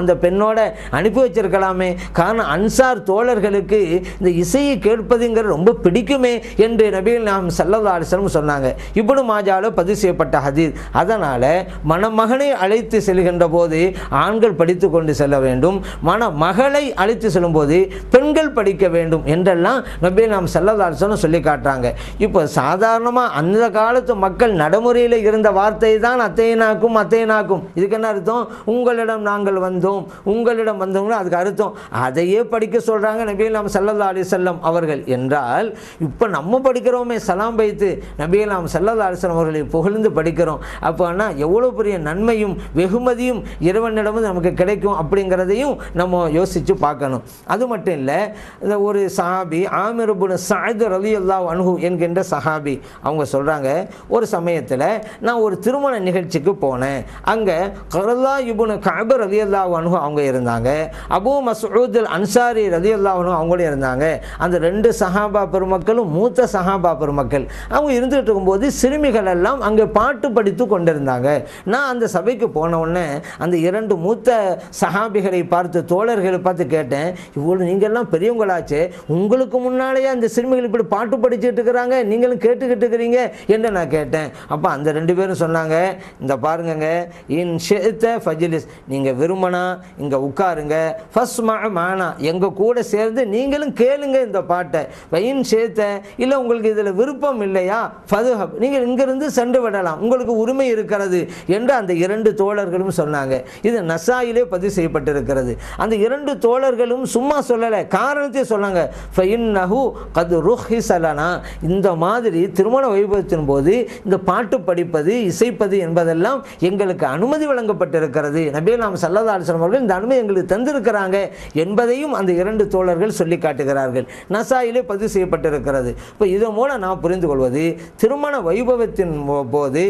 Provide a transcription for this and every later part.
அந்த பெண்ணோட அனுப்பி வச்சிருக்கலாமே. காரணம் அன்சார் தோழர்களுக்கு இந்த இசையை கேட்பதுங்கிறது ரொம்ப பிடிக்குமே என்று நபிகள் நாம் சல்லல்லா சொன்னாங்க. இப்படி மாஜால பதிவு செய்யப்பட்ட ஹதீர் அதனால் மணமகனை அழைத்து செல்கின்ற போது ஆண்கள் படித்து கொண்டு செல்ல வேண்டும். மணமகளை அழைத்து செல்லும்போது பெண்கள் படிக்க வேண்டும் என்றெல்லாம் நபிகள் நாம் சல்லல்லா சொல்லி காட்டுறாங்க. இப்போ சாதாரணமாக அந்த காலத்து மக்கள் நடைமுறையில் இருந்த வார்த்தை தான் அத்தையனாக்கும் அத்தையனாக்கும். இதுக்கு என்ன அர்த்தம்? உங்களிடம் நாங்கள் வந்து வந்தோம் உங்களிடம் வந்தோம்னா அதுக்கு அர்த்தம். அதையே படிக்க சொல்கிறாங்க நபியலாம் நாம் சல்லல்லா அலி செல்லம் அவர்கள். என்றால் இப்போ நம்ம படிக்கிறோமே சலாம் வைத்து நபியலாம் நாம் அலி செல்லம் அவர்களை புகழ்ந்து படிக்கிறோம். அப்போனா எவ்வளோ பெரிய நன்மையும் வெகுமதியும் இறைவனிடமும் நமக்கு கிடைக்கும் அப்படிங்கிறதையும் நம்ம யோசித்து பார்க்கணும். அது மட்டும் இல்லை இந்த ஒரு சஹாபி ஆமிர்புன் சாயித் ரலி அல்லா அனுகு என்கின்ற சஹாபி அவங்க சொல்கிறாங்க ஒரு சமயத்தில் நான் ஒரு திருமண நிகழ்ச்சிக்கு போனேன். அங்கே கரலா இபுன கபர் ரலி அல்லா அனுகு அவங்க இருந்தாங்க. அபு மசூத் அல் அன்சாரி ரதி அல்லா அவங்களும் இருந்தாங்க. அந்த ரெண்டு சஹாபா பெருமக்களும் மூத்த சஹாபா பெருமக்கள். அவங்க இருந்துகிட்டு இருக்கும்போது சிறுமிகள் எல்லாம் அங்கே பாட்டு படித்து கொண்டிருந்தாங்க. நான் அந்த சபைக்கு போன உடனே அந்த இரண்டு மூத்த சஹாபிகளை பார்த்து தோழர்களை பார்த்து கேட்டேன் இவ்வளோ நீங்கள்லாம் பெரியவங்களாச்சு உங்களுக்கு முன்னாலேயே அந்த சிறுமிகள் இப்படி பாட்டு படிச்சுட்டு இருக்கிறாங்க நீங்களும் கேட்டுக்கிட்டு இருக்கிறீங்க என்று நான் கேட்டேன். அப்போ அந்த ரெண்டு பேரும் சொன்னாங்க இந்த பாருங்கங்க இன் ஷேத்த ஃபஜிலிஸ் நீங்கள் விரும்பினா இங்கே உட்காருங்க. ஃபஸ்ட் மானா. எங்கள் கூட சேர்ந்து நீங்களும் கேளுங்க இந்த பாட்டை. வயின் சேர்த்த இல்லை உங்களுக்கு இதில் விருப்பம் இல்லையா? ஃபதுஹப். நீங்கள் இங்கிருந்து சென்று விடலாம். உங்களுக்கு உரிமை இருக்கிறது என்று அந்த இரண்டு தோழர்களும் சொன்னாங்க. இது நசாயிலே பதிவு செய்யப்பட்டிருக்கிறது. அந்த இரண்டு தோழர்களும் சும்மா சொல்லலை காரணத்தை சொன்னாங்க. ஃபைன்னஹு கது ருஹிசலனா. இந்த மாதிரி திருமண வைபவத்தின் போது இந்த பாட்டு படிப்பது இசைப்பது என்பதெல்லாம் எங்களுக்கு அனுமதி வழங்கப்பட்டிருக்கிறது. நபிகள் நாம் சல்லதால் அலிஸ்லாம் அவர்கள் இந்த அனுமதி எங்களுக்கு தந்திருக்கிறாங்க என்பதையும் அந்த இரண்டு தோழர்கள் சொல்லி காட்டுகிறார்கள். நசாயிலே பதிவு செய்யப்பட்டிருக்கிறது. இப்போ இதன் மூலம் நாம் புரிந்து கொள்வது திருமண வைபவத்தின் போது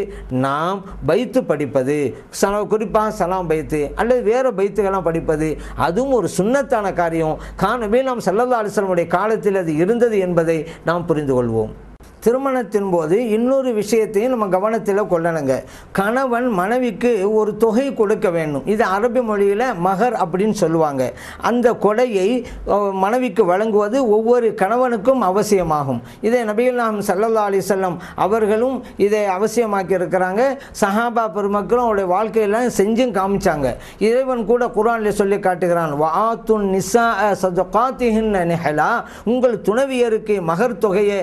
நாம் பைத்து படிப்பது சல குறிப்பாக சலாம் பைத்து அல்லது வேறு பைத்துகள்லாம் படிப்பது அதுவும் ஒரு சுன்னத்தான காரியம். காணவே நாம் செல்லல்லா அலிஸ்லமுடைய காலத்தில் அது இருந்தது என்பதை நாம் புரிந்து கொள்வோம். திருமணத்தின் போது இன்னொரு விஷயத்தையும் நம்ம கவனத்தில் கொள்ளணுங்க. கணவன் மனைவிக்கு ஒரு தொகை கொடுக்க வேண்டும். இது அரபி மொழியில் மகர் அப்படின்னு சொல்லுவாங்க. அந்த கொடையை மனைவிக்கு வழங்குவது ஒவ்வொரு கணவனுக்கும் அவசியமாகும். இதை நபிகள் நாம் சல்லல்லா அலிசல்லம் அவர்களும் இதை அவசியமாக்கி இருக்கிறாங்க. சஹாபா பெருமக்களும் அவருடைய வாழ்க்கையெல்லாம் செஞ்சும் காமிச்சாங்க. இறைவன் கூட குரானில் சொல்லி காட்டுகிறான் வாத்துன் நிசா சதகாத்திஹின் நிஹலா. உங்கள் துணவியருக்கு மகர் தொகையை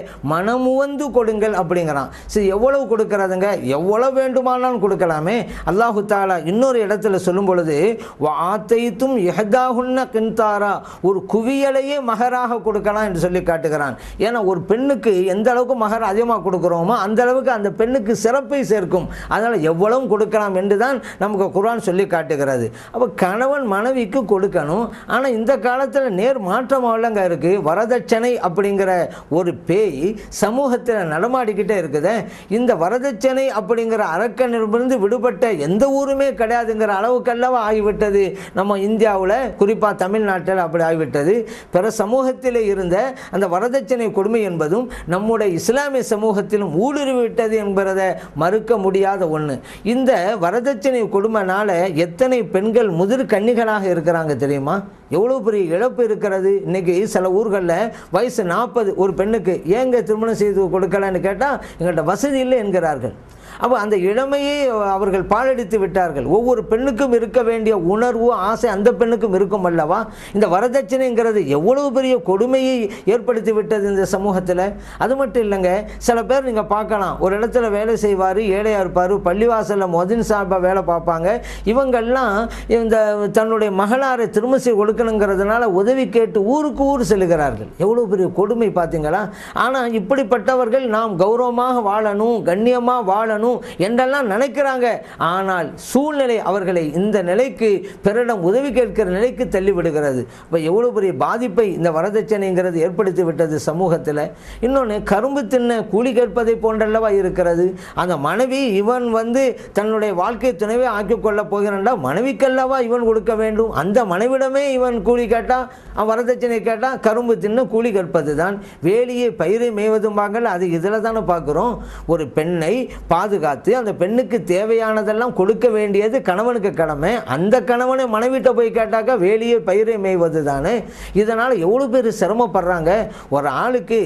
மனமுவந்து கொடுங்கள் அப்படிங்கிறான். சரி எவ்வளவு கொடுக்கறதுங்க? எவ்வளவு வேண்டுமானாலும் கொடுக்கலாமே. அல்லாஹு தாலா இன்னொரு இடத்துல சொல்லும் பொழுது வாத்தைத்தும் எஹதாகுன்ன கின்தாரா. ஒரு குவியலையே மகராக கொடுக்கலாம் என்று சொல்லி காட்டுகிறான். ஏன்னா ஒரு பெண்ணுக்கு எந்த அளவுக்கு மகர் அதிகமாக கொடுக்குறோமோ அந்த அளவுக்கு அந்த பெண்ணுக்கு சிறப்பை சேர்க்கும். அதனால் எவ்வளவும் கொடுக்கலாம் என்று தான் நமக்கு குர்ஆன் சொல்லி காட்டுகிறது. அப்போ கணவன் மனைவிக்கு கொடுக்கணும். ஆனால் இந்த காலத்தில் நேர் மாற்றமாகலங்க இருக்குது வரதட்சணை அப்படிங்கிற ஒரு பேய் சமூக உலகத்தில் நடமாடிக்கிட்டே இருக்குது. இந்த வரதட்சணை அப்படிங்கிற அரக்கனிலிருந்து விடுபட்ட எந்த ஊருமே கிடையாதுங்கிற அளவுக்கல்லவா ஆகிவிட்டது. நம்ம இந்தியாவில் குறிப்பாக தமிழ்நாட்டில் அப்படி ஆகிவிட்டது. பிற சமூகத்தில் இருந்த அந்த வரதட்சணை கொடுமை என்பதும் நம்முடைய இஸ்லாமிய சமூகத்திலும் ஊடுருவி என்கிறத என்பதை மறுக்க முடியாத ஒன்று இந்த வரதட்சணை கொடுமைனால எத்தனை பெண்கள் முதிர் கன்னிகளாக இருக்கிறாங்க தெரியுமா? எவ்வளோ பெரிய இழப்பு இருக்கிறது? இன்றைக்கி சில ஊர்களில் வயசு நாற்பது ஒரு பெண்ணுக்கு ஏங்க திருமணம் செய்து கொடுக்கலன்னு கேட்டால் எங்கள்கிட்ட வசதி இல்லை என்கிறார்கள். அப்போ அந்த இளமையை அவர்கள் பாழடித்து விட்டார்கள். ஒவ்வொரு பெண்ணுக்கும் இருக்க வேண்டிய உணர்வு ஆசை அந்த பெண்ணுக்கும் இருக்கும் அல்லவா? இந்த வரதட்சணைங்கிறது எவ்வளவு பெரிய கொடுமையை ஏற்படுத்தி விட்டது இந்த சமூகத்தில்? அது மட்டும் இல்லைங்க. சில பேர் நீங்கள் பார்க்கலாம். ஒரு இடத்துல வேலை செய்வார் ஏழையாக இருப்பார் பள்ளிவாசலில் மொதின் சார்பாக வேலை பார்ப்பாங்க. இவங்கெல்லாம் இந்த தன்னுடைய மகளாரை திருமசி கொடுக்கணுங்கிறதுனால உதவி கேட்டு ஊருக்கு ஊர் செல்கிறார்கள். எவ்வளோ பெரிய கொடுமை பார்த்தீங்களா? ஆனால் இப்படிப்பட்டவர்கள் நாம் கௌரவமாக வாழணும் கண்ணியமாக வாழணும் என்றெல்லாம் நினைக்கிறாங்க. ஆனால் சூழ்நிலை அவர்களை இந்த நிலைக்கு பிறரிடம் உதவி கேட்கிற நிலைக்கு தள்ளிவிடுகிறது. இப்போ எவ்வளோ பெரிய பாதிப்பை இந்த வரதட்சணைங்கிறது ஏற்படுத்தி விட்டது சமூகத்தில். இன்னொன்று கரும்பு தின்ன கூலி கேட்பதை போன்றல்லவா இருக்கிறது. அந்த மனைவி இவன் வந்து தன்னுடைய வாழ்க்கை துணைவை ஆக்கிக்கொள்ளப் போகிறான்டா மனைவிக்கல்லவா இவன் கொடுக்க வேண்டும்? அந்த மனைவிடமே இவன் கூலி கேட்டால் வரதட்சணை கேட்டால் கரும்பு தின்னு கூலி கற்பது தான் வேலியை பயிரை மேய்வதும்பாங்கல்ல அது இதில் தானே பார்க்குறோம் ஒரு பெண்ணை பாது பாதுகாத்து அந்த பெண்ணுக்கு தேவையானதெல்லாம் கொடுக்க வேண்டியது கணவனுக்கு கடமை. அந்த கணவனை மனைவிட்ட போய் கேட்டாக்கா வேலியே பயிரை மேய்வது தானே இதனால் எவ்வளோ பேர் சிரமப்படுறாங்க? ஒரு ஆளுக்கு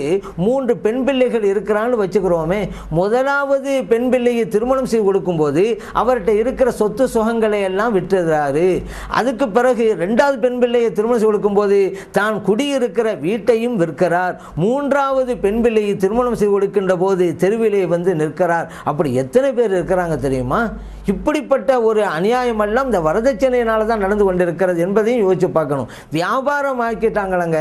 மூன்று பெண் பிள்ளைகள் இருக்கிறான்னு வச்சுக்கிறோமே. முதலாவது பெண் பிள்ளையை திருமணம் செய்து கொடுக்கும்போது அவர்கிட்ட இருக்கிற சொத்து சுகங்களை எல்லாம் விட்டுறாரு. அதுக்கு பிறகு ரெண்டாவது பெண் பிள்ளையை திருமணம் செய்து கொடுக்கும்போது தான் குடியிருக்கிற வீட்டையும் விற்கிறார். மூன்றாவது பெண் பிள்ளையை திருமணம் செய்து கொடுக்கின்ற போது தெருவிலே வந்து நிற்கிறார். அப்படி எத்தனை பேர் இருக்கிறாங்க தெரியுமா? இப்படிப்பட்ட ஒரு அநியாயமெல்லாம் இந்த வரதட்சணையினால தான் நடந்து கொண்டிருக்கிறது என்பதையும் யோசிச்சு பார்க்கணும். வியாபாரம் ஆக்கிட்டாங்களங்க.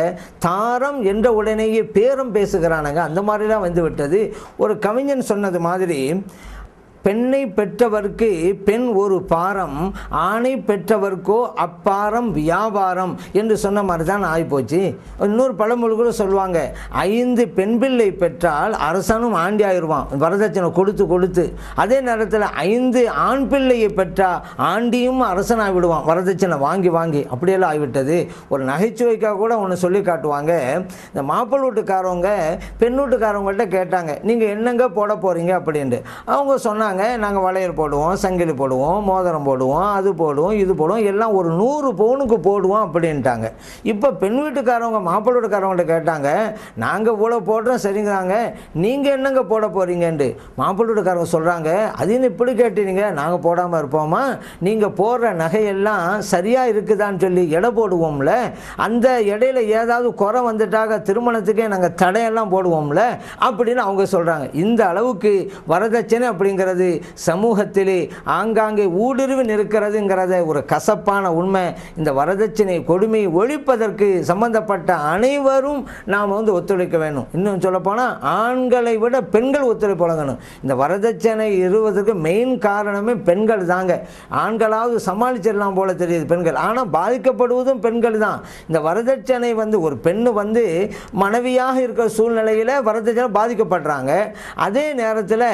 தாரம் என்ற உடனேயே பேரம் பேசுகிறானுங்க. அந்த மாதிரிலாம் வந்து விட்டது ஒரு கவிஞன் சொன்னது மாதிரி பெண்ணை பெற்றவர்க்கு பெண் ஒரு பாரம் ஆணை பெற்றவர்க்கோ அப்பாரம் வியாபாரம் என்று சொன்ன மாதிரி தான் ஆகிப்போச்சு. இன்னொரு பழமொழி கூட சொல்லுவாங்க ஐந்து பெண் பிள்ளை பெற்றால் அரசனும் ஆண்டி ஆயிடுவான் வரதட்சணை கொடுத்து கொடுத்து. அதே நேரத்தில் ஐந்து ஆண் பிள்ளையை பெற்றால் ஆண்டியும் அரசன் ஆகிவிடுவான் வரதட்சணை வாங்கி வாங்கி. அப்படியெல்லாம் ஆகிவிட்டது. ஒரு நகைச்சுவைக்காக கூட ஒன்று சொல்லி காட்டுவாங்க. இந்த மாப்பிள்ளை வீட்டுக்காரவங்க பெண் வீட்டுக்காரவங்கள்ட்ட கேட்டாங்க நீங்கள் என்னங்க போட போகிறீங்க அப்படின்ட்டு. அவங்க சொன்னாங்க நாங்கள் வளையல் போடுவோம் சங்கிலி போடுவோம் மோதிரம் போடுவோம் அது போடுவோம் இது போடுவோம். எல்லாம் ஒரு நூறு பவுனுக்கு போடுவோம் அப்படின்ட்டாங்க. இப்போ பெண் வீட்டுக்காரவங்க மாப்பிள்ளை வீட்டுக்காரவங்கள்ட்ட கேட்டாங்க நாங்கள் இவ்வளோ போடுறோம் சரிங்கிறாங்க. நீங்கள் என்னங்க போட போகிறீங்கன்ட்டு மாப்பிள்ளை வீட்டுக்காரங்க சொல்கிறாங்க அதையும் இப்படி கேட்டீங்க நாங்கள் போடாமல் இருப்போமா? நீங்கள் போடுற நகையெல்லாம் சரியாக இருக்குதான்னு சொல்லி எடை போடுவோம்ல. அந்த இடையில ஏதாவது குறை வந்துட்டாக திருமணத்துக்கே நாங்கள் தடையெல்லாம் போடுவோம்ல. அப்படின்னு அவங்க சொல்கிறாங்க இந்த அளவுக்கு வரதட்சணை அப்படிங்கிறது சமூகத்திலே ஆங்காங்கே ஊடுருவி நிற்கிறதுங்கிறத ஒரு கசப்பான உண்மை. இந்த வரதட்சணை கொடுமையை ஒழிப்பதற்கு சம்பந்தப்பட்ட அனைவரும் நாம் வந்து ஒத்துழைக்க வேணும் இன்னும் சொல்லப்போனால் ஆண்களை விட பெண்கள் ஒத்துழைப்பு வழங்கணும். இந்த வரதட்சணை இருவதற்கு மெயின் காரணமே பெண்கள் தாங்க. ஆண்களாவது சமாளிச்சிடலாம் போல தெரியுது பெண்கள். ஆனால் பாதிக்கப்படுவதும் பெண்கள் தான். இந்த வரதட்சணை வந்து ஒரு பெண்ணு வந்து மனைவியாக இருக்கிற சூழ்நிலையில் வரதட்சணை பாதிக்கப்படுறாங்க. அதே நேரத்தில்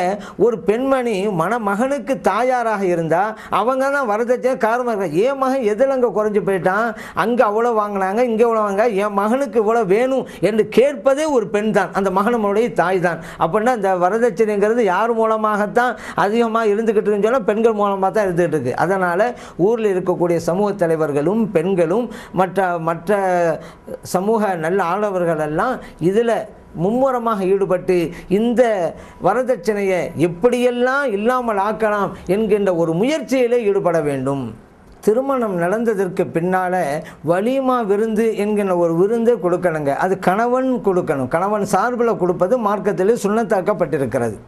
ஒரு பெண்மணி மணமகனுக்கு தாயாராக இருந்தால் அவங்க தான் வரதட்சணை காரணமாக இருக்காங்க என் மகன் எதில் அங்கே குறைஞ்சி போயிட்டான்? அங்கே அவ்வளோ வாங்கினாங்க இங்கே இவ்வளோ வாங்க என் மகனுக்கு இவ்வளோ வேணும் என்று கேட்பதே ஒரு பெண் தான். அந்த மகனுடைய தாய் தான். அப்படின்னா இந்த வரதட்சணைங்கிறது யார் மூலமாகத்தான் அதிகமாக இருந்துக்கிட்டு இருந்தாலும் பெண்கள் மூலமாக தான் இருந்துகிட்டு இருக்கு. அதனால் ஊரில் இருக்கக்கூடிய சமூக தலைவர்களும் பெண்களும் மற்ற மற்ற சமூக நல்ல ஆளவர்கள் எல்லாம் இதில் மும்முரமாக ஈடுபட்டு இந்த வரதட்சணையை எப்படியெல்லாம் இல்லாமல் ஆக்கலாம் என்கின்ற ஒரு முயற்சியிலே ஈடுபட வேண்டும். திருமணம் நடந்ததற்கு பின்னால் வலிமா விருந்து என்கிற ஒரு விருந்து கொடுக்கணுங்க. அது கணவன் கொடுக்கணும். கணவன் சார்பில் கொடுப்பது மார்க்கத்திலே சுண்ணத்தாக்கப்பட்டிருக்கிறது.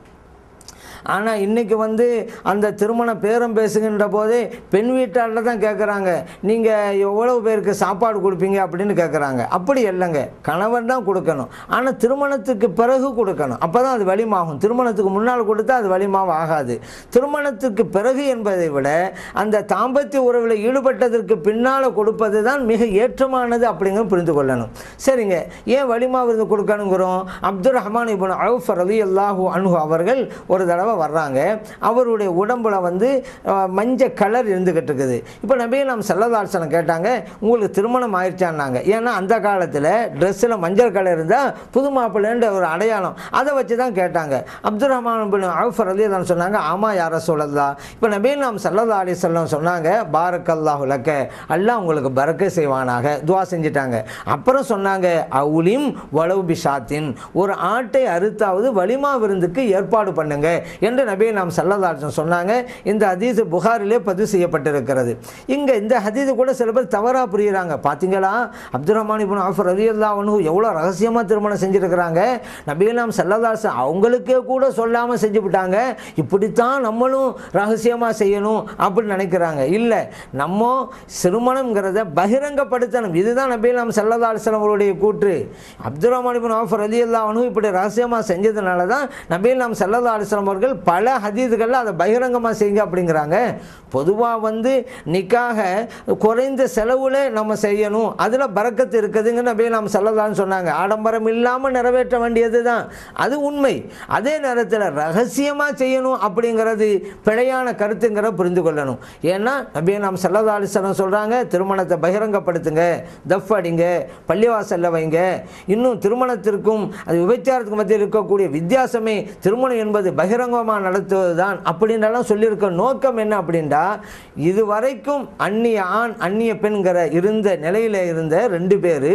ஆனால் இன்றைக்கி வந்து அந்த திருமண பேரம் பேசுகின்ற போதே பெண் வீட்டாரில் தான் கேட்குறாங்க நீங்கள் எவ்வளவு பேருக்கு சாப்பாடு கொடுப்பீங்க அப்படின்னு கேட்குறாங்க அப்படி இல்லைங்க. கணவன் தான் கொடுக்கணும். ஆனால் திருமணத்துக்கு பிறகு கொடுக்கணும். அப்போ தான் அது வலிமாகும். திருமணத்துக்கு முன்னால் கொடுத்தா அது வலிமாவும் ஆகாது. திருமணத்துக்கு பிறகு என்பதை விட அந்த தாம்பத்திய உறவில் ஈடுபட்டதற்கு பின்னால் கொடுப்பது தான் மிக ஏற்றமானது அப்படிங்கிற புரிந்து கொள்ளணும். சரிங்க. ஏன் வலிமா விருது கொடுக்கணுங்கிறோம்? அப்துல் ரஹ்மான் இபுன் அவுஃப் ரலி அல்லாஹூ அனுகு அவர்கள் ஒரு தடவை வர்றாங்க அவருடைய உடம்புல வந்து மஞ்சள் கலர் இருந்துக்கிட்டு இருக்குது. இப்போ நபியை நாம் செல்லதாசனம் கேட்டாங்க உங்களுக்கு திருமணம் ஆயிடுச்சான்னாங்க ஏன்னா அந்த காலத்தில் ட்ரெஸ்ஸில் மஞ்சள் கலர் இருந்தால் புது மாப்பிள்ளைன்ற ஒரு அடையாளம். அதை வச்சு தான் கேட்டாங்க. அப்துல் ரஹ்மான் பின் அவுஃப் ரலி தான் சொன்னாங்க ஆமாம் யார சொல்லலாம் இப்போ நபீ நாம் சல்லல்லா அலி சொல்லம் சொன்னாங்க பாரக் உலக்க அல்லா உங்களுக்கு பறக்க செய்வானாக. துவா செஞ்சிட்டாங்க. அப்புறம் சொன்னாங்க அவுலிம் வளவு பிஷாத்தின். ஒரு ஆட்டை அறுத்தாவது வலிமா விருந்துக்கு ஏற்பாடு பண்ணுங்க. என்று நபி நாம் சல்லதாசன் சொன்னாங்க. இந்த ஹதீஸ் புகாரிலே பதிவு செய்யப்பட்டிருக்கிறது. இங்கே இந்த ஹதீஸ் கூட சில பேர் தவறாக புரியுறாங்க. பார்த்தீங்களா அப்துல் ரஹ்மான் இப்னு ஆஃபர் ரதி அல்லாஹனு எவ்வளோ ரகசியமாக திருமணம் செஞ்சுருக்கிறாங்க? நபி நாம் சல்லதாசன் அவங்களுக்கே கூட சொல்லாமல் செஞ்சு விட்டாங்க. இப்படித்தான் நம்மளும் ரகசியமாக செய்யணும் அப்படின்னு நினைக்கிறாங்க. இல்லை நம்ம திருமணங்கிறத பகிரங்கப்படுத்தணும். இதுதான் நபி நாம் சல்லதாசன் அவருடைய கூற்று. அப்துல் ரஹ்மான் இப்னு ஆஃபர் ரதி அல்லாஹனு இப்படி ரகசியமாக செஞ்சதுனால தான் நபி நாம் அவர்கள் அலிஸ்லாம் பல ஹதீதுகளில் அதை பகிரங்கமாக செய்யுங்க அப்படிங்கிறாங்க. பொதுவாக வந்து நிக்காக குறைந்த செலவில் நம்ம செய்யணும். அதில் பறக்கத்து இருக்குதுங்கன்னு அப்படியே நாம் சொல்லலாம்னு சொன்னாங்க. ஆடம்பரம் இல்லாமல் நிறைவேற்ற வேண்டியது தான் அது உண்மை. அதே நேரத்தில் ரகசியமாக செய்யணும் அப்படிங்கிறது பிழையான கருத்துங்கிற புரிந்து கொள்ளணும். ஏன்னா அப்படியே நாம் சல்லல்லா அலிஸ்லாம் சொல்கிறாங்க திருமணத்தை பகிரங்கப்படுத்துங்க தஃப் அடிங்க பள்ளிவாசலில் வைங்க. இன்னும் திருமணத்திற்கும் அது விபச்சாரத்துக்கு மத்தியில் இருக்கக்கூடிய வித்தியாசமே திருமணம் என்பது பகிரங்க மறைமுகமாக நடத்துவது தான் அப்படின்றலாம் சொல்லியிருக்க நோக்கம் என்ன அப்படின்டா இதுவரைக்கும் அந்நிய ஆண் அந்நிய பெண்கிற இருந்த நிலையில் இருந்த ரெண்டு பேர்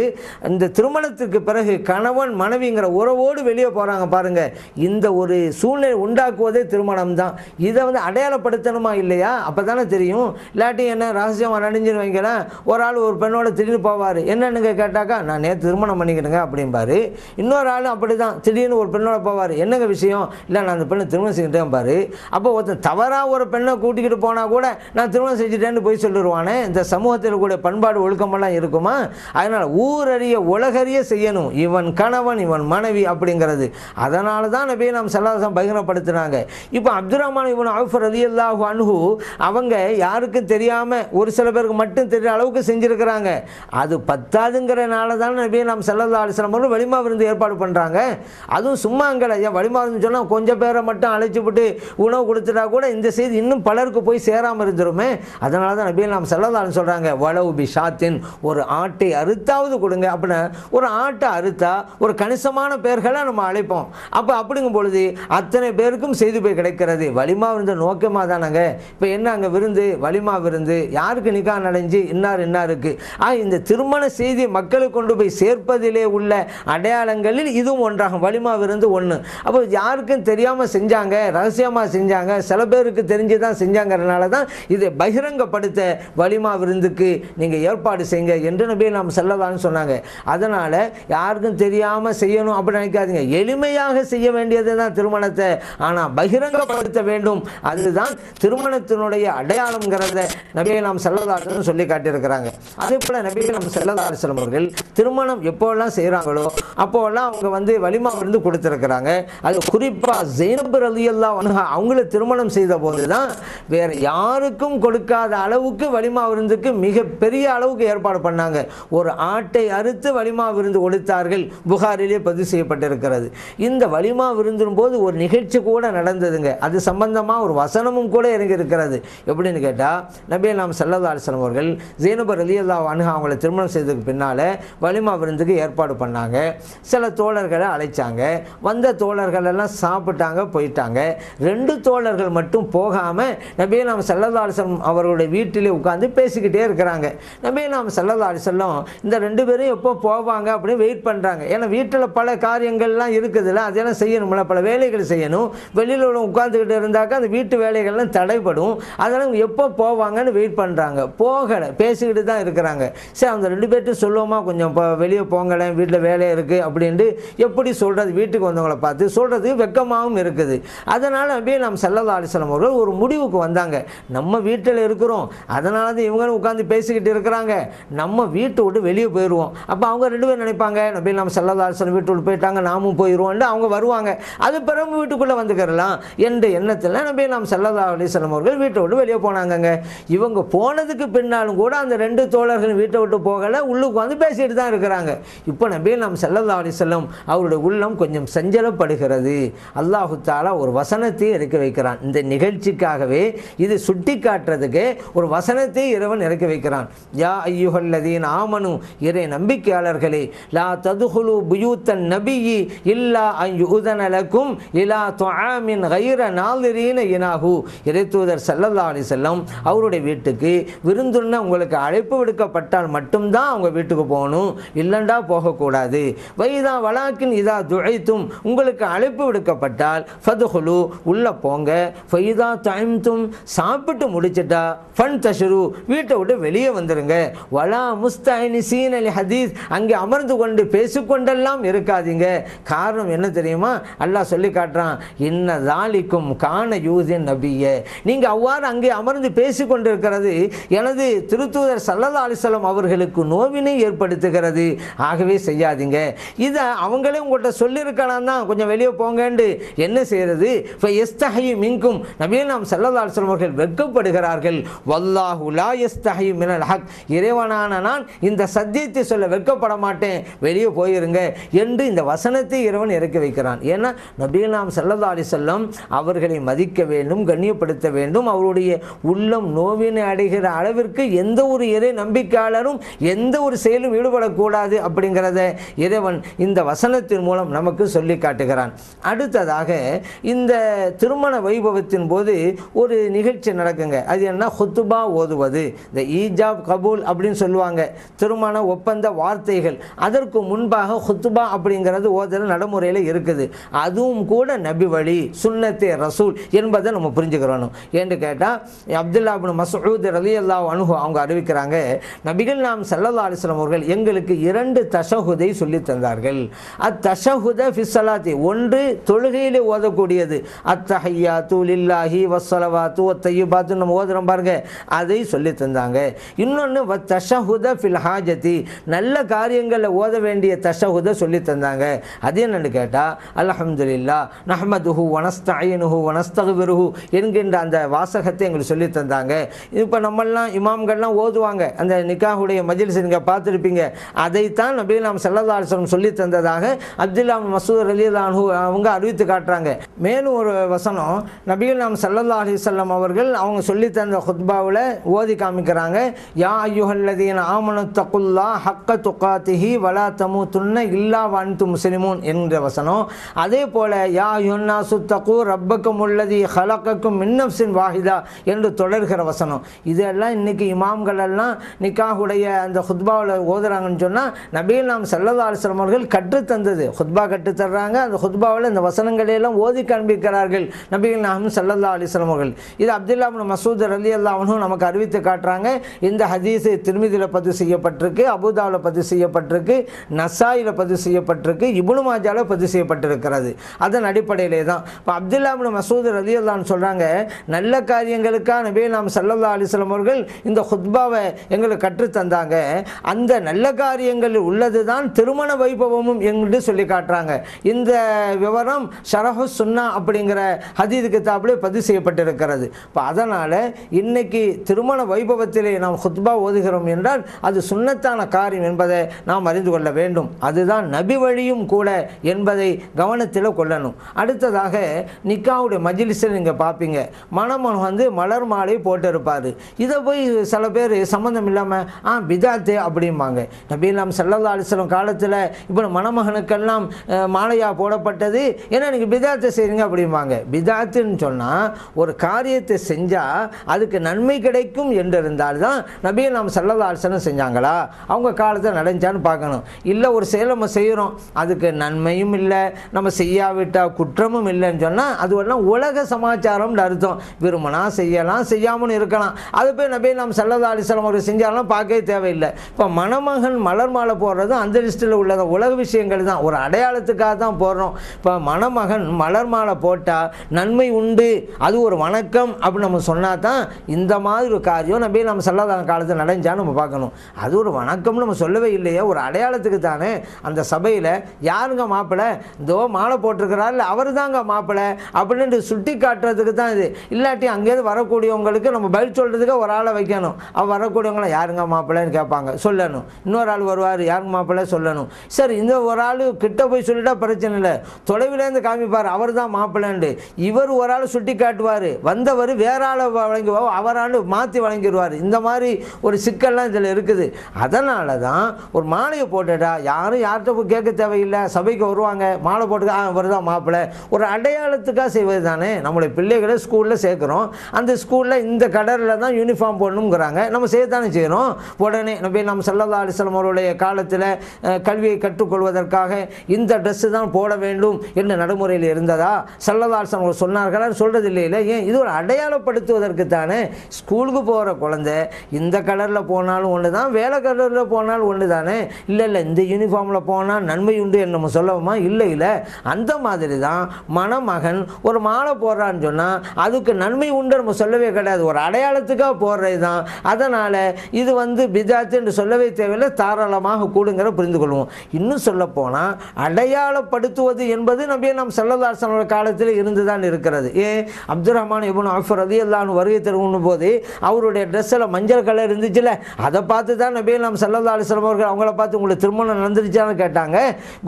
இந்த திருமணத்துக்கு பிறகு கணவன் மனைவிங்கிற உறவோடு வெளியே போகிறாங்க பாருங்கள் இந்த ஒரு சூழ்நிலை உண்டாக்குவதே திருமணம் தான் இதை வந்து அடையாளப்படுத்தணுமா இல்லையா? அப்போ தானே தெரியும். இல்லாட்டி என்ன ரகசியமாக நடிஞ்சுன்னு வைங்களேன் ஒரு ஆள் ஒரு பெண்ணோட திடீர்னு போவார். என்னன்னுங்க கேட்டாக்கா நான் நேற்று திருமணம் பண்ணிக்கிட்டேங்க அப்படிம்பாரு. இன்னொரு ஆளும் அப்படி தான் திடீர்னு ஒரு பெண்ணோட போவார். என்னங்க விஷயம்? இல்லை நான் அந்த பெண்ணை திருமணம் செஞ்சுட்டேன் பாரு. அப்போ ஒருத்தன் தவறாக ஒரு பெண்ணை கூட்டிக்கிட்டு போனால் கூட நான் திருமணம் செஞ்சுட்டேன்னு போய் சொல்லிடுவானே. இந்த சமூகத்தில் கூட பண்பாடு ஒழுக்கமெல்லாம் இருக்குமா? அதனால் ஊரறிய உலகறிய செய்யணும். இவன் கணவன் இவன் மனைவி அப்படிங்கிறது. அதனால தான் நபியை நாம் சல்லாசம் பகிரப்படுத்தினாங்க. இப்போ அப்துல் ரஹ்மான் இவன் அவுஃபர் அலி அல்லாஹு அனுகு அவங்க யாருக்கும் தெரியாமல் ஒரு சில பேருக்கு மட்டும் தெரிய அளவுக்கு செஞ்சுருக்கிறாங்க. அது பத்தாதுங்கிறனால தான் நபியை நாம் செல்லதா அலிஸ்லாம் அவர்கள் வலிமா விருந்து ஏற்பாடு பண்ணுறாங்க அதுவும் சும்மா அங்கே ஏன் வலிமா விருந்து சொன்னால் கொஞ்சம் பேரை மட்டும் அழை விட்டு உணவு கொடுத்துட்டா கூட இந்த செய்தி இன்னும் பலருக்கு போய் சேராமல் இருந்துருமே. அதனால தான் நபியை நாம் சல்லல்லான்னு சொல்கிறாங்க வளவு பி ஷாத்தின் ஒரு ஆட்டை அறுத்தாவது கொடுங்க. அப்படின்னு ஒரு ஆட்டை அறுத்தா ஒரு கணிசமான பேர்களை நம்ம அழைப்போம். அப்போ அப்படிங்கும் பொழுது அத்தனை பேருக்கும் செய்தி போய் கிடைக்கிறது. வலிமா விருந்த நோக்கமாக தானங்க. இப்போ என்ன அங்கே விருந்து? வலிமா விருந்து. யாருக்கு நிக்கா நடைஞ்சு? இன்னார் இன்னாருக்கு ஆ இந்த திருமண செய்தி மக்களை கொண்டு போய் சேர்ப்பதிலே உள்ள அடையாளங்களில் இதுவும் ஒன்றாகும். வலிமா விருந்து ஒன்று அப்போ யாருக்கும் தெரியாமல் செஞ்சாங்க. ரகசியமாக செஞ்சாங்க. சில பேருக்கு தெரிஞ்சு தான் செஞ்சாங்கிறதுனால தான் இதை பகிரங்கப்படுத்த வலிமா விருந்துக்கு நீங்கள் ஏற்பாடு செய்யுங்க என்று நபி நாம் செல்லதான்னு சொன்னாங்க. அதனால் யாருக்கும் தெரியாமல் செய்யணும் அப்படி நினைக்காதீங்க. எளிமையாக செய்ய வேண்டியது தான் திருமணத்தை. ஆனால் பகிரங்கப்படுத்த வேண்டும். அதுதான் திருமணத்தினுடைய அடையாளம்ங்கிறத நபியை நாம் செல்லதாசன் சொல்லி காட்டியிருக்கிறாங்க. அதே போல் நபியை நாம் செல்லதாசன் அவர்கள் திருமணம் எப்போல்லாம் செய்கிறாங்களோ அப்போல்லாம் அவங்க வந்து வலிமா விருந்து கொடுத்துருக்குறாங்க. அது குறிப்பாக ஜெயினப் ரலியல்லா அணுகா அவங்கள திருமணம் செய்த போது தான் வேற யாருக்கும் கொடுக்காத அளவுக்கு வலிமா விருந்துக்கு மிகப்பெரிய அளவுக்கு ஏற்பாடு பண்ணாங்க. ஒரு ஆட்டை அறுத்து வலிமா விருந்து கொடுத்தார்கள். புகாரிலே பதிவு செய்யப்பட்டிருக்கிறது. இந்த வலிமா விருந்தும் போது ஒரு நிகழ்ச்சி கூட நடந்ததுங்க. அது சம்பந்தமாக ஒரு வசனமும் கூட இறங்கியிருக்கிறது எப்படின்னு கேட்டால் நபி நாம் சல்லல்லா அலிஸ்லாம் அவர்கள் ஜீனபர் ரலியல்லா அணுகா அவங்கள திருமணம் செய்ததுக்கு பின்னால் வலிமா விருந்துக்கு ஏற்பாடு பண்ணாங்க. சில தோழர்களை அழைச்சாங்க. வந்த தோழர்கள் எல்லாம் சாப்பிட்டாங்க போயிட்டாங்க. ரெண்டு தோழர்கள் மட்டும் போகாமல் நபியை நாம் செல்லதாலிசம் அவர்களுடைய வீட்டிலே உட்காந்து பேசிக்கிட்டே இருக்கிறாங்க. நபியை நாம் சல்லல்லா இந்த ரெண்டு பேரும் எப்போ போவாங்க அப்படின்னு வெயிட் பண்ணுறாங்க ஏன்னா வீட்டில் பல காரியங்கள்லாம் இருக்குதுல்ல அதெல்லாம் செய்யணும்ல பல வேலைகள் செய்யணும். வெளியில் உள்ள உட்காந்துக்கிட்டு இருந்தாக்கா அந்த வீட்டு வேலைகள்லாம் தடைப்படும் அதெல்லாம் எப்போ போவாங்கன்னு வெயிட் பண்ணுறாங்க போகலை பேசிக்கிட்டு தான் இருக்கிறாங்க. சரி அந்த ரெண்டு பேர்ட்டும் சொல்லுவோமா? கொஞ்சம் இப்போ வெளியே போங்களேன் வீட்டில் வேலை இருக்குது அப்படின்ட்டு எப்படி சொல்கிறது வீட்டுக்கு வந்தவங்களை பார்த்து சொல்கிறது வெக்கமாகவும் இருக்குது. அதனால் அப்படியே நாம் சல்லல்லா அலிஸ்லாம் அவர்கள் ஒரு முடிவுக்கு வந்தாங்க. நம்ம வீட்டில் இருக்கிறோம். அதனால தான் இவங்களும் உட்காந்து பேசிக்கிட்டு இருக்கிறாங்க. நம்ம வீட்டை விட்டு வெளியே போயிடுவோம். அப்போ அவங்க ரெண்டு பேரும் நினைப்பாங்க நபி நம்ம சல்லல்லா அலிஸ்லாம் வீட்டு விட்டு போயிட்டாங்க நாமும் போயிடுவோம்னு அவங்க வருவாங்க. அது பிறகு வீட்டுக்குள்ளே வந்துக்கிறலாம். என்ற எண்ணத்தில் நபி நாம் சல்லல்லா அலிஸ்லாம் அவர்கள் வீட்டை விட்டு வெளியே போனாங்கங்க. இவங்க போனதுக்கு பின்னாலும் கூட அந்த ரெண்டு தோழர்கள் வீட்டை விட்டு போகலை உள்ளுக்கு வந்து பேசிட்டு தான் இருக்கிறாங்க. இப்போ நபி நாம் சல்லல்லா அலிஸ்லாம் அவருடைய உள்ளம் கொஞ்சம் சஞ்சலப்படுகிறது. அல்லாஹு தாலா ஒரு ஒரு வசனத்தை இறக்கி வைக்கிறான். இந்த நிகழ்ச்சிக்காகவே இது சுட்டி காட்டுறதுக்கு ஒரு வசனத்தை இறைவன் இறக்கி வைக்கிறான். யா ஐயுகல்லதீன் ஆமனு இறை நம்பிக்கையாளர்களே லா ததுகுலு புயூத்தன் நபியி இல்லா ஐயுதனலக்கும் இலா தொஆமின் கைர நாளிரீன இனாகு இறைத்தூதர் சல்லல்லா அலி செல்லம் அவருடைய வீட்டுக்கு விருந்துன்னு உங்களுக்கு அழைப்பு விடுக்கப்பட்டால் மட்டும்தான் அவங்க வீட்டுக்கு போகணும். இல்லைண்டா போகக்கூடாது. வைதா வலாக்கின் இதா துழைத்தும் உங்களுக்கு அழைப்பு விடுக்கப்பட்டால் ஃபதுஹுலு உள்ளே போங்க. ஃபைதா டைம்தும் சாப்பிட்டு முடிச்சிட்டா ஃபன் தஷரு வீட்டை விட்டு வெளியே வந்துடுங்க வலா முஸ்தாயினி சீன் அலி ஹதீஸ் அங்கே அமர்ந்து கொண்டு பேசிக்கொண்டெல்லாம் இருக்காதீங்க. காரணம் என்ன தெரியுமா? அல்லாஹ் சொல்லி காட்டுறான் இன்ன தாலிக்கும் காண யூதின் நபிய. நீங்கள் அவ்வாறு அங்கே அமர்ந்து பேசிக்கொண்டிருக்கிறது எனது திருத்தூதர் சல்லல்லா அலிசல்லம் அவர்களுக்கு நோவினை ஏற்படுத்துகிறது. ஆகவே செய்யாதீங்க. இதை அவங்களே உங்கள்கிட்ட சொல்லியிருக்கலாம் தான் கொஞ்சம் வெளியே போங்கன்ட்டு என்ன செய்கிறது செய்யறது இப்போ எஸ்தஹி மின்கும் நபியே நாம் செல்லதால் சொல்வர்கள் வெட்கப்படுகிறார்கள். வல்லாஹு லா எஸ்தஹி மினல் ஹக். இறைவனான நான் இந்த சத்தியத்தை சொல்ல வெட்கப்பட மாட்டேன். வெளியே போயிருங்க என்று இந்த வசனத்தை இறைவன் இறக்கி வைக்கிறான். ஏன்னா நபிகள் நாம் சல்லல்லா அலிசல்லம் அவர்களை மதிக்க வேண்டும் கண்ணியப்படுத்த வேண்டும். அவருடைய உள்ளம் நோவினை அடைகிற அளவிற்கு எந்த ஒரு இறை நம்பிக்கையாளரும் எந்த ஒரு செயலும் ஈடுபடக்கூடாது அப்படிங்கிறத இறைவன் இந்த வசனத்தின் மூலம் நமக்கு சொல்லி காட்டுகிறான். அடுத்ததாக இந்த திருமண வைபவத்தின் போது ஒரு நிகழ்ச்சி நடக்குங்க. அது என்ன? ஹுத்துபா ஓதுவது. இந்த ஈஜாப் கபூல் அப்படின்னு சொல்லுவாங்க. திருமண ஒப்பந்த வார்த்தைகள். அதற்கு முன்பாக ஹுத்துபா அப்படிங்கிறது ஓதுற நடைமுறையில் இருக்குது. அதுவும் கூட நபி வழி சுன்னத்தே ரசூல் என்பதை நம்ம புரிஞ்சுக்கிறோம் என்று கேட்டால் அப்துல்லா பின் மசூத் ரலி அல்லா அணுகு அவங்க அறிவிக்கிறாங்க நபிகள் நாம் சல்லல்லா அலிஸ்லாம் அவர்கள் எங்களுக்கு இரண்டு தசகுதை சொல்லி தந்தார்கள். அத்தஷஹுத ஃபிஸ்ஸலாத்தி ஒன்று தொழுகையிலே ஓதக்கூடியது அத்தஹையா தூலில்லாஹி வசலவாத்து ஒத்தையுபாத்து நம்ம ஓதுறோம் பாருங்க. அதை சொல்லி தந்தாங்க. இன்னொன்று வ தஷஹுத ஃபில் ஹாஜதி. நல்ல காரியங்களில் ஓத வேண்டிய தஷஹுத சொல்லி தந்தாங்க. அது என்னன்னு கேட்டால் அல்ஹம்துலில்லா ஹூ வனஸ்தஈனுஹு வனஸ்தகுபிருஹு என்கின்ற அந்த வாசகத்தை எங்களுக்கு சொல்லி தந்தாங்க. இப்போ நம்மெல்லாம் இமாம்கள்லாம் ஓதுவாங்க. அந்த நிக்காஹுடைய மஜிலிஸ் நீங்கள் பார்த்துருப்பீங்க. அதைத்தான் நபி நாம் செல்லதாசனம் சொல்லி தந்ததாக அப்துல்லா மசூத் அலி அவங்க அறிவித்து காட்டுறாங்க. மேலும் ஒரு வசனம் நபிகள் நாம் சல்லல்லா அலிசல்லம் அவர்கள் அவங்க சொல்லி தந்த ஹுத்பாவில் ஓதி காமிக்கிறாங்க யா ஐயுஹல்லதீன் ஆமனு தகுல்லா ஹக்க துக்காத்திஹி வலா தமு துன்ன இல்லா வான்து முஸ்லிமூன் என்கிற வசனம். அதே போல் யா யுன்னா சுத்தகு ரப்பக்கும் உள்ளதி ஹலக்கக்கும் மின்னப்சின் வாஹிதா என்று தொடர்கிற வசனம். இதெல்லாம் இன்றைக்கி இமாம்கள் எல்லாம் நிக்காஹுடைய அந்த ஹுத்பாவில் ஓதுறாங்கன்னு சொன்னால் நபிகள் நாம் சல்லல்லா அலிஸ்லாம் அவர்கள் கற்றுத்தந்தது. ஹுத்பா கற்றுத்தர்றாங்க அந்த ஹுத்பாவில் இந்த வசனங்களையெல்லாம் ஓதி காண்பிக்கிறார்கள் நபிகள் நாம் சல்லல்லா அலிஸ்லாம் அவர்கள். இது அப்துல்லா மசூத் அலி அல்லாவனும் நமக்கு அறிவித்து காட்டுறாங்க. இந்த ஹதீஸு திருமிதியில் பதிவு செய்யப்பட்டிருக்கு அபுதாவில் பதிவு செய்யப்பட்டிருக்கு நசாயில் பதிவு செய்யப்பட்டிருக்கு இபுனு மாஜாவில் பதிவு செய்யப்பட்டிருக்கிறது. அதன் அடிப்படையிலே தான். இப்போ அப்துல்லா மசூத் அலி அல்லான்னு சொல்கிறாங்க நல்ல காரியங்களுக்காக நபிகள் நாம் சல்லல்லா அலிஸ்லாம் அவர்கள் இந்த ஹுத்பாவை எங்களுக்கு கற்றுத்தந்தாங்க அந்த நல்ல காரியங்களில் உள்ளது தான் திருமண வைபவமும் என்று சொல்லி காட்டுறாங்க. இந்த விவரம் ஷரஹு சுன்னா அப்படிங்கிற ஹதீது கித்தாப்லேயே பதிவு செய்யப்பட்டிருக்கிறது. இப்போ அதனால் இன்னைக்கு திருமண வைபவத்திலே நாம் ஹுத்பா ஓதுகிறோம் என்றால் அது சுன்னத்தான காரியம் என்பதை நாம் அறிந்து கொள்ள வேண்டும். அதுதான் நபி வழியும் கூட என்பதை கவனத்தில் கொள்ளணும். அடுத்ததாக நிக்காவுடைய மஜிலிஸில் நீங்கள் பார்ப்பீங்க மணமன் வந்து மலர் மாலை போட்டிருப்பார். இதை போய் சில பேர் சம்மந்தம் இல்லாமல் ஆ பிதாத்து அப்படிம்பாங்க. நபி நபீலாம் சல்லல்லா அலிஸ்லம் காலத்தில் இப்போ மணமகனுக்கெல்லாம் மாலையாக போடப்பட்டது. ஏன்னா நீங்கள் பிதாத்தை செய்றீங்க அப்படிம்பாங்க. பிதாத்துன்னு சொன்னால் ஒரு காரியத்தை செஞ்சால் அதுக்கு நன்மை கிடைக்கும் என்று இருந்தால்தான் நபியை நாம் அலிஸ்லம் செஞ்சாங்களா? அவங்க காலத்தில் நடந்துச்சான்னு பார்க்கணும். இல்லை ஒரு செயல் நம்ம செய்கிறோம் அதுக்கு நன்மையும் இல்லை நம்ம செய்யாவிட்டால் குற்றமும் இல்லைன்னு சொன்னால் அதுவெல்லாம் உலக சமாச்சாரம்னு அர்த்தம். விரும்பினா செய்யலாம் செய்யாமல் இருக்கலாம். அது போய் நபி நாம் சல்லதா அலிஸ்லாம் அவர் செஞ்சாலும் பார்க்கவே தேவையில்லை. இப்போ மணமகன் மலர் மாலை போடுறதும் அந்த லிஸ்ட்டில் உள்ளது உலக விஷயங்கள் தான். ஒரு அடையாளத்துக்காக தான் போடுறோம். இப்போ மணமகன் மலர் மாலை போட்டால் நன்மை உண்டு. அது ஒரு வணக்கம் அப்படின்னு நம்ம சொன்னால் தான் இந்த மாதிரி ஒரு காரியம் நம்ம நம்ம செல்லாத காலத்தில் நடந்துச்சான்னு நம்ம பார்க்கணும். அது ஒரு வணக்கம்னு நம்ம சொல்லவே இல்லையே. ஒரு அடையாளத்துக்கு தானே அந்த சபையில் யாருங்க மாப்பிள்ளை இதோ மாலை போட்டிருக்கிறாரு அவர் தாங்க மாப்பிள்ளை அப்படின்னு சுட்டி காட்டுறதுக்கு தான் இது. இல்லாட்டி அங்கேயிருந்து வரக்கூடியவங்களுக்கு நம்ம பதில் சொல்கிறதுக்கு ஒரு ஆளை வைக்கணும். அவ வரக்கூடியவங்களை யாருங்க மாப்பிள்ளைன்னு கேட்பாங்க. சொல்லணும். இன்னொரு ஆள் வருவார் யாருங்க மாப்பிள்ளை சொல்லணும். சரி இந்த ஒரு ஆள் கிட்ட போய் சொல்லிட்டா பிரச்சனை இல்லை. தொலைவிலேருந்து காமிப்பார். அவர் தான் மாப்பிள்ளைண்டு. இவர் ஒரு ஆள் சுட்டி காட்டுவார். வந்தவர் வேற ஆளை வழங்குவோ அவர் ஆள் மாற்றி வழங்கிடுவார். இந்த மாதிரி ஒரு சிக்கல்லாம் இதில் இருக்குது. அதனால தான் ஒரு மாலையை போட்டுட்டா யாரும் யார்கிட்ட போய் கேட்க தேவையில்லை. சபைக்கு வருவாங்க. மாலை போட்டு ஆ இவர் தான் மாப்பிள்ளை. ஒரு அடையாளத்துக்காக செய்வது தானே நம்மளுடைய பிள்ளைகளை ஸ்கூலில் சேர்க்குறோம். அந்த ஸ்கூலில் இந்த கடலில் தான் யூனிஃபார்ம் போடணுங்கிறாங்க. நம்ம செய்யத்தானே செய்கிறோம் உடனே நம்ம நம்ம சல்லல்லா அலிஸ்லாம் அவருடைய காலத்தில் கல்வியை கற்றுக்கொள்வதற்காக இந்த ட்ரெஸ்ஸு தான் போட வேண்டும் என்ற நடைமுறையில் இருந்ததா? சல்லல்லா அலிஸ்லாம் சொன்னார்களான்னு சொல்கிறது இல்லையில ஏன்? இது ஒரு அடையாளப்படுத்துவதற்கு தானே. ஸ்கூலுக்கு போகிற குழந்தை இந்த கலரில் போனாலும் ஒன்று தான் வேலை கலரில் போனாலும் ஒன்று தானே. இல்லை இல்லை இந்த யூனிஃபார்மில் போனால் நன்மை உண்டு என்று நம்ம சொல்லவுமா? இல்லை இல்லை. அந்த மாதிரி தான் மணமகன் ஒரு மாலை போடுறான்னு சொன்னால் அதுக்கு நன்மை உண்டு நம்ம சொல்லவே கிடையாது. ஒரு அடையாளத்துக்காக போடுறது தான். அதனால் இது வந்து பிதாத்து என்று சொல்லவே தேவையில்லை தாராளமாக கூடுங்கிற புரிந்து கொள்வோம். இன்னும் சொல்ல போனால் அடையாளப்படுத்துவது என்பது நபியே நாம் செல்லதாசனோட காலத்தில் இருந்து தான் இருக்கிறது. ஏன் அப்துல் ரஹ்மான் இபுன் அஃபர் ரதி அல்லான்னு வருகை தருவும் போது அவருடைய ட்ரெஸ்ஸில் மஞ்சள் கலர் இருந்துச்சுல்ல அதை பார்த்து தான் நபி நாம் சல்லா அலிஸ்லாம் அவர்கள் அவங்கள பார்த்து உங்களுக்கு திருமணம் நடந்துருச்சான்னு கேட்டாங்க.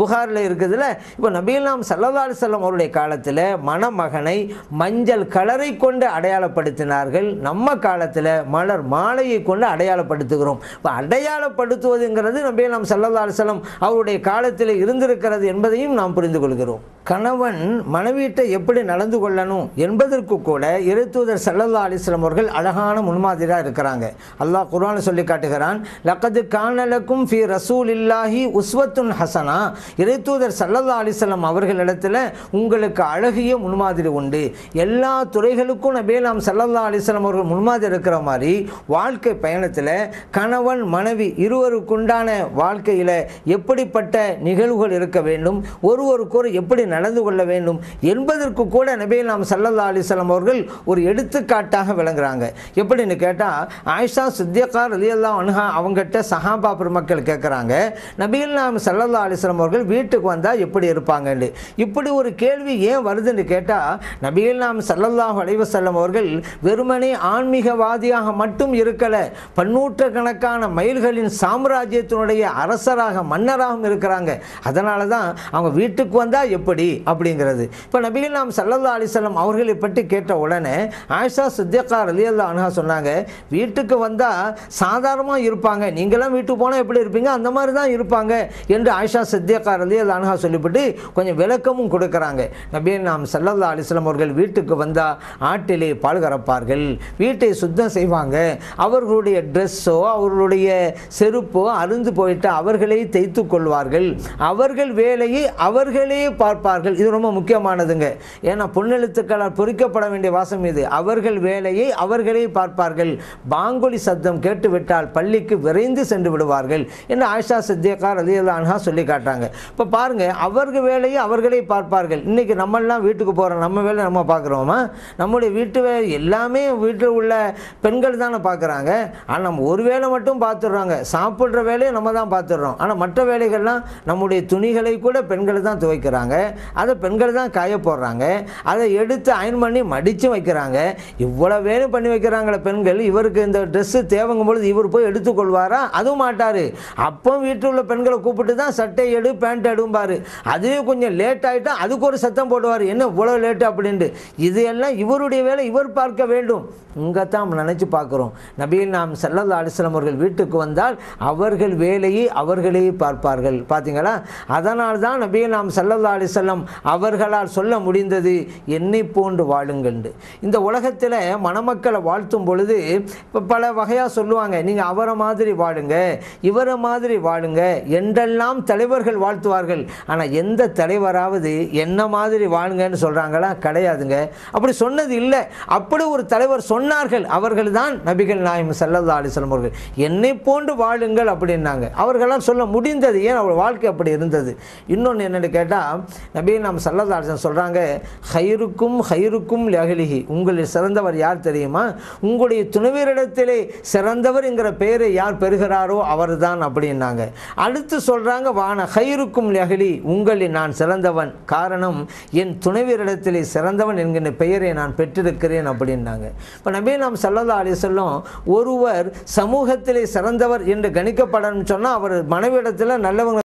புகாரில் இருக்குதுல்ல இப்போ நபிகள் நாம் சல்லல்லா அலிஸ்லாம் அவருடைய காலத்தில் மணமகனை மஞ்சள் கலரை கொண்டு அடையாளப்படுத்தினார்கள். நம்ம காலத்தில் மலர் மாலையை கொண்டு அடையாளப்படுத்துகிறோம். இப்போ அடையாளப்படுத்துவதுங்கிறது நபிகள் நாம் சல்லல்லா அலிஸ்லாம் அவருடைய காலத்தில் இருந்திருக்கிறது என்பதையும் நாம் புரிந்து கொள்கிறோம். கணவன் மன மனைவியிட்ட எப்படி நடந்து கொள்ளணும் என்பதற்கு கூட இறைத்தூதர் சல்லல்லா அலிஸ்லாம் அவர்கள் அழகான முன்மாதிரியாக இருக்கிறாங்க. அல்லாஹ் குரான் சொல்லி காட்டுகிறான் லக்கது காணலக்கும் ஃபி ரசூல் இல்லாஹி உஸ்வத்துன் ஹசனா. இறைத்தூதர் சல்லல்லா அலிஸ்லாம் அவர்களிடத்தில் உங்களுக்கு அழகிய முன்மாதிரி உண்டு. எல்லா துறைகளுக்கும் நபே நாம் சல்லல்லா அலிஸ்லாம் அவர்கள் முன்மாதிரி இருக்கிற மாதிரி வாழ்க்கை பயணத்தில் கணவன் மனைவி இருவருக்குண்டான வாழ்க்கையில் எப்படிப்பட்ட நிகழ்வுகள் இருக்க வேண்டும் ஒருவருக்கொரு எப்படி நடந்து கொள்ள வேண்டும் என்பதற்கு கூட நபே நாம் சல்லல்லா அலிஸ்லாம் அவர்கள் ஒரு எடுத்துக்காட்டாக விளங்குறாங்க. எப்படின்னு கேட்டால் ஆயிஷா சித்தியக்கார் அலியல்லா அனுஹா அவங்ககிட்ட சஹாபா பெருமக்கள் கேட்குறாங்க நபியில் நாம் சல்லல்லா அலிஸ்லாம் அவர்கள் வீட்டுக்கு வந்தால் எப்படி இருப்பாங்கன்னு. இப்படி ஒரு கேள்வி ஏன் வருதுன்னு கேட்டால் நபியில் நாம் சல்லல்லாஹ் அலைஹி வஸல்லம் அவர்கள் வெறுமனே ஆன்மீகவாதியாக மட்டும் இருக்கலை பன்னூற்றுக்கணக்கான மைல்களின் சாம்ராஜ்யத்தினுடைய அரசராக மன்னராகவும் இருக்கிறாங்க. அதனால தான் அவங்க வீட்டுக்கு வந்தால் எப்படி அப்படிங்கிறது. இப்போ நபிகள் நாம் சல்லல்லா அலிசல்லாம் அவர்களை பற்றி கேட்ட உடனே ஆயிஷா சித்தியக்கா இல்லா அனுகா சொன்னாங்க வீட்டுக்கு வந்தால் சாதாரணமாக இருப்பாங்க. நீங்களாம் வீட்டுக்கு போனால் எப்படி இருப்பீங்க? அந்த மாதிரி தான் இருப்பாங்க. என்று ஆயிஷா சித்தியக்கா இல்லா அனுகா சொல்லிவிட்டு கொஞ்சம் விளக்கமும் கொடுக்குறாங்க. நபிகள் நாம் சல்லல்லா அலிஸ்லாம் அவர்கள் வீட்டுக்கு வந்தால் ஆட்டிலே பால் கறப்பார்கள். வீட்டை சுத்தம் செய்வாங்க. அவர்களுடைய ட்ரெஸ்ஸோ அவர்களுடைய செருப்போ அருந்து போயிட்டு அவர்களே தைத்து கொள்வார்கள். அவர்கள் வேலையை அவர்களே பார்ப்பார்கள். இது ரொம்ப முக்கியமான முக்கியமானதுங்க ஏன்னா பொன்னெழுத்துக்களால் பொறிக்கப்பட வேண்டிய வாசம் இது. அவர்கள் வேலையை அவர்களே பார்ப்பார்கள். பாங்கொலி சத்தம் கேட்டுவிட்டால் பள்ளிக்கு விரைந்து சென்று விடுவார்கள் என்று ஆயிஷா சித்தியக்கார் அலியல்லான்ஹா சொல்லி காட்டாங்க இப்போ பாருங்கள் அவர்கள் வேலையை அவர்களே பார்ப்பார்கள். இன்னைக்கு நம்மளாம் வீட்டுக்கு போகிறோம் நம்ம வேலை நம்ம பார்க்குறோமா? நம்முடைய வீட்டு வேலை எல்லாமே வீட்டில் உள்ள பெண்கள் தானே பார்க்குறாங்க. ஆனால் நம்ம ஒரு வேலை மட்டும் பார்த்துடுறாங்க. சாப்பிட்ற வேலையை நம்ம தான் பார்த்துடுறோம். ஆனால் மற்ற வேலைகள்லாம் நம்முடைய துணிகளை கூட பெண்கள் தான் துவைக்கிறாங்க. அதை பெண்கள் தான் போடுறாங்க. அதை எடுத்து அயன் பண்ணி மடித்து வைக்கிறாங்க. இவ்வளோ வேலை பண்ணி வைக்கிறாங்களே பெண்கள். இவருக்கு இந்த ட்ரெஸ்ஸு தேவங்கும் பொழுது இவர் போய் எடுத்துக்கொள்வாரா அதுவும் மாட்டார். அப்போ வீட்டில் உள்ள பெண்களை கூப்பிட்டு தான் சட்டை எடு பேண்ட் எடும்பார் அதுவே கொஞ்சம் லேட் ஆகிட்டா அதுக்கு ஒரு சத்தம் போடுவார். என்ன இவ்வளோ லேட்டு அப்படின்ட்டு. இது எல்லாம் இவருடைய வேலை இவர் பார்க்க வேண்டும். இங்கே தான் நினச்சி பார்க்குறோம். நபியில் நாம் சல்லல்லா அலிஸ்லாம் அவர்கள் வீட்டுக்கு வந்தால் அவர்கள் வேலையை அவர்களே பார்ப்பார்கள். பார்த்தீங்களா அதனால் தான் நபியில் நாம் சல்லல்லா அலிசல்லம் அவர்களால் சொல்ல முடிந்தது என்னை போன்று வாழுங்கண்டு. இந்த உலகத்தில் மணமக்களை வாழ்த்தும் பொழுது இப்போ பல வகையாக சொல்லுவாங்க நீங்கள் அவரை மாதிரி வாழுங்க இவரை மாதிரி வாழுங்க என்றெல்லாம் தலைவர்கள் வாழ்த்துவார்கள். ஆனால் எந்த தலைவராவது என்ன மாதிரி வாழுங்கன்னு சொல்கிறாங்களா கிடையாதுங்க. அப்படி சொன்னது இல்லை. அப்படி ஒரு தலைவர் சொன்னார்கள். அவர்கள் தான் நபிகள் நாயம் செல்லதா அலிசலம் அவர்கள். என்னை போன்று வாழுங்கள் அப்படின்னாங்க. அவர்களால் சொல்ல முடிந்தது. ஏன்? அவர் வாழ்க்கை அப்படி இருந்தது. இன்னொன்று என்னென்னு கேட்டால் நபிகள் நாம் செல்லதா அலிஸ்லாம் சொல்கிறாங்க ஹைருக்கும் ஹைருக்கும் லஹலிஹி உங்களில் சிறந்தவர் யார் தெரியுமா? உங்களுடைய துணைவரிடத்திலே சிறந்தவர் என்கிற பெயரை யார் பெறுகிறாரோ அவர் தான் அப்படின்னாங்க. அடுத்து சொல்கிறாங்க வான ஹைருக்கும் லஹலி உங்களில் நான் சிறந்தவன். காரணம் என் துணைவரிடத்திலே சிறந்தவன் என்கிற பெயரை நான் பெற்றிருக்கிறேன் அப்படின்னாங்க. இப்போ நபி நாம் சொல்லதால் சொல்லும் ஒருவர் சமூகத்திலே சிறந்தவர் என்று கணிக்கப்படணும்னு சொன்னால் அவர் மனைவிடத்தில் நல்லவங்க